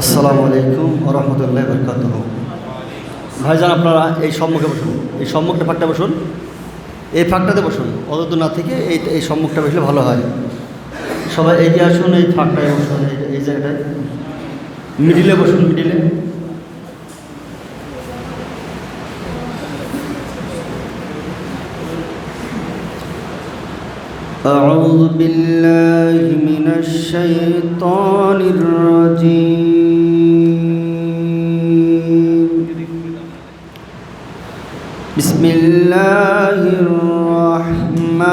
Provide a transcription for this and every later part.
আসসালামু আলাইকুম রহমতুল্লাহ বরকাত ভাইজান, আপনারা এই সম্মুখে বসুন। এই সম্মুখটা ফাঁকটা বসুন। এই ফাঁকটাতে বসুন। অত না থেকে এই এই সম্মুখটা বসলে ভালো হয়। সবাই এগিয়ে আসুন, এই ফাঁকটায় বসুন এই জায়গাটায়। মিডিলে বসুন, মিডিলে। أعوذ بالله من الشيطان الرجيم. بسم الله الرحمن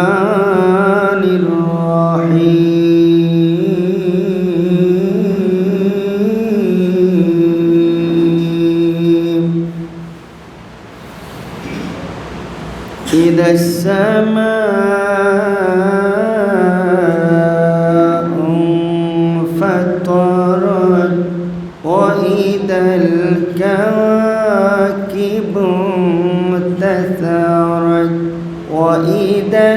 الرحيم. إذا السماء وإذا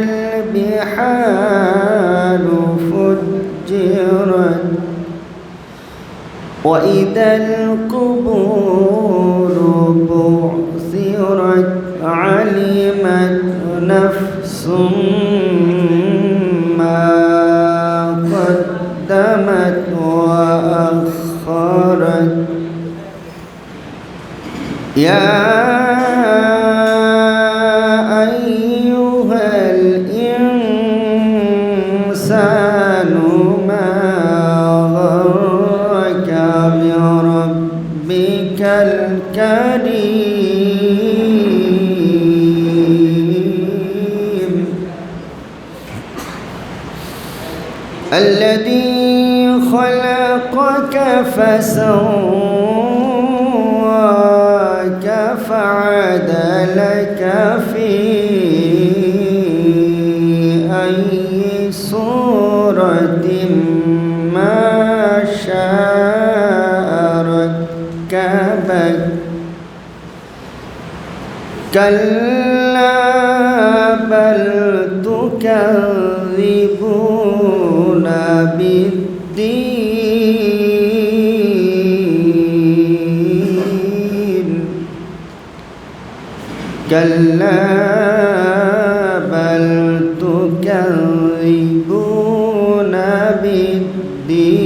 البحار فجرت وإذا القبور بعثرت علمت نفس ما قدمت وأخرت. يا الذي خلقك فسواك فعدلك في أي صورة ما شاء ركبك. كلا بل تكذبون بالدين. كلا بل تكذبون بالدين.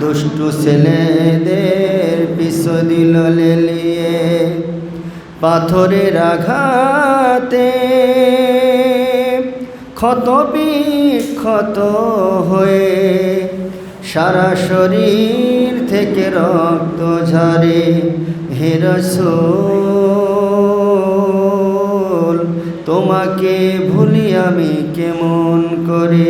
দুষ্টু ছেলেদের পিছ দিল লেলিয়ে পাথরের আঘাতে। ক্ষত বিক্ষত হয়ে সারা শরীর থেকে রক্ত ঝরে হে রসুল, তোমাকে ভুলি আমি কেমন করে?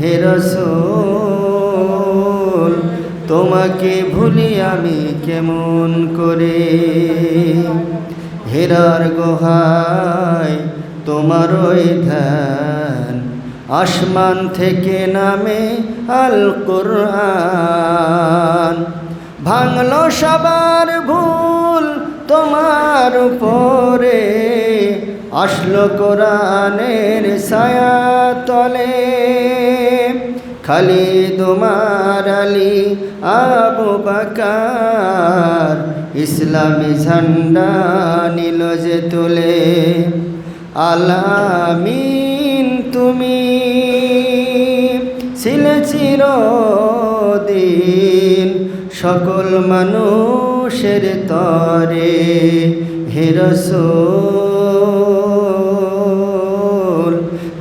হে রসূল, তোমাকে ভুলি আমি কেমন করে? হেরার গোহায় তোমার ওই ধ্যান, আসমান থেকে নামে আল কোরআন ভাঙলো সবার ভুল তোমার উপরে, আসলো কোরআনের ছায়া তলে। খালি তোমার আলী, আবু বাকার। ইসলামী ঝান্ডা নিল যে তুলে। আলামিন তুমি ছিলে চিরদিন সকল মানুষের তরে। হে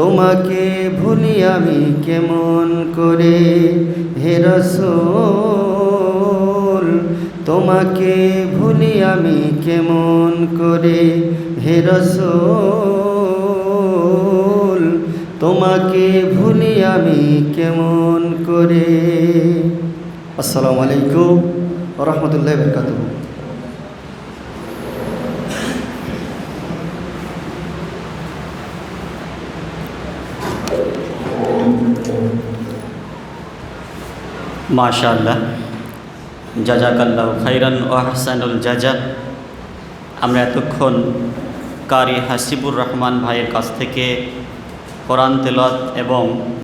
তোমাকে ভুলি আমি কেমন করে? হে রসূল, তোমাকে ভুলি আমি কেমন করে? হে রসূল, তোমাকে ভুলি আমি কেমন করে? আসসালামু আলাইকুম রহমতুল্লাহ বরকাতুহ। মাশাআল্লাহ। জাজাকাল্লাহ খাইরান ও হাসানুল জাজা আমরা এতক্ষণ কারি হাসিবুর রহমান ভাইয়ের কাছ থেকে কোরআন তেলত এবং